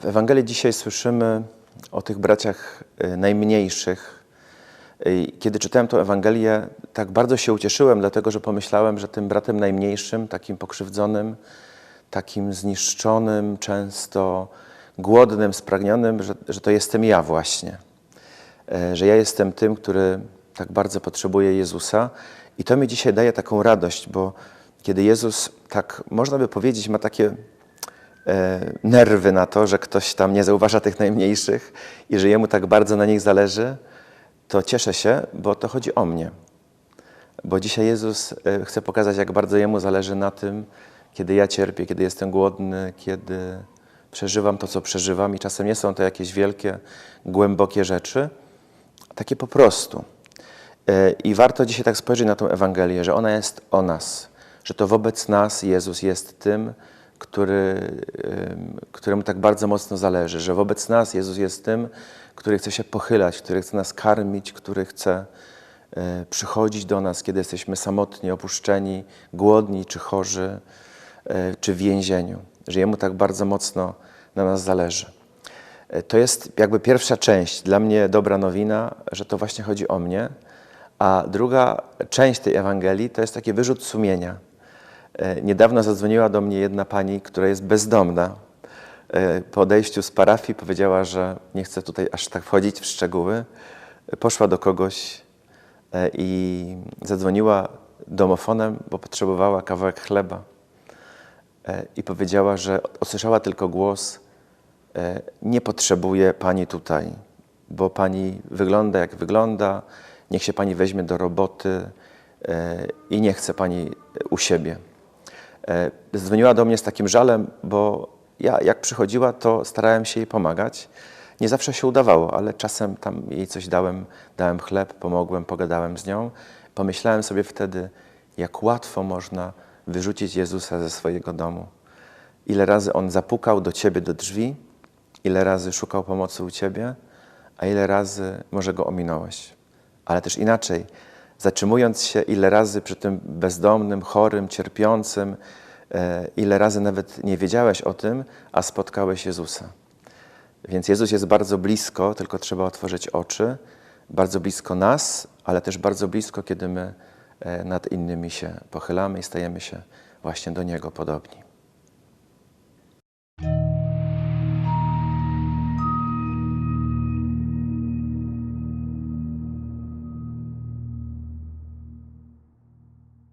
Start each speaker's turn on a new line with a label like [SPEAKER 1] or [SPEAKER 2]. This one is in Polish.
[SPEAKER 1] W Ewangelii dzisiaj słyszymy o tych braciach y, najmniejszych. Kiedy czytałem tę Ewangelię, tak bardzo się ucieszyłem, dlatego że pomyślałem, że tym bratem najmniejszym, takim pokrzywdzonym, takim zniszczonym, często głodnym, spragnionym, że, że to jestem ja właśnie. E, Że ja jestem tym, który tak bardzo potrzebuje Jezusa. I to mi dzisiaj daje taką radość, bo kiedy Jezus, tak można by powiedzieć, ma takie nerwy na to, że ktoś tam nie zauważa tych najmniejszych i że jemu tak bardzo na nich zależy, to cieszę się, bo to chodzi o mnie. Bo dzisiaj Jezus e, chce pokazać, jak bardzo Jemu zależy na tym, kiedy ja cierpię, kiedy jestem głodny, kiedy przeżywam to, co przeżywam i czasem nie są to jakieś wielkie, głębokie rzeczy, takie po prostu. E, I warto dzisiaj tak spojrzeć na tę Ewangelię, że ona jest o nas, że to wobec nas Jezus jest tym, który, em, któremu tak bardzo mocno zależy, że wobec nas Jezus jest tym, który chce się pochylać, który chce nas karmić, który chce e, przychodzić do nas, kiedy jesteśmy samotni, opuszczeni, głodni czy chorzy, e, czy w więzieniu, że Jemu tak bardzo mocno na nas zależy. E, To jest jakby pierwsza część. Dla mnie dobra nowina, że to właśnie chodzi o mnie. A druga część tej Ewangelii to jest taki wyrzut sumienia. E, Niedawno zadzwoniła do mnie jedna pani, która jest bezdomna. E, Po odejściu z parafii powiedziała, że nie chce tutaj aż tak wchodzić w szczegóły. E, Poszła do kogoś i zadzwoniła domofonem, bo potrzebowała kawałek chleba. I powiedziała, że usłyszała tylko głos, nie potrzebuje pani tutaj, bo pani wygląda jak wygląda, niech się pani weźmie do roboty i nie chce pani u siebie. E, Dzwoniła do mnie z takim żalem, bo ja jak przychodziła, to starałem się jej pomagać. Nie zawsze się udawało, ale czasem tam jej coś dałem, dałem chleb, pomogłem, pogadałem z nią. Pomyślałem sobie wtedy, jak łatwo można wyrzucić Jezusa ze swojego domu. Ile razy On zapukał do Ciebie do drzwi, ile razy szukał pomocy u Ciebie, a ile razy może Go ominąłeś. Ale też inaczej, zatrzymując się ile razy przy tym bezdomnym, chorym, cierpiącym, e, ile razy nawet nie wiedziałeś o tym, a spotkałeś Jezusa. Więc Jezus jest bardzo blisko, tylko trzeba otworzyć oczy, bardzo blisko nas, ale też bardzo blisko, kiedy my e, nad innymi się pochylamy i stajemy się właśnie do Niego podobni.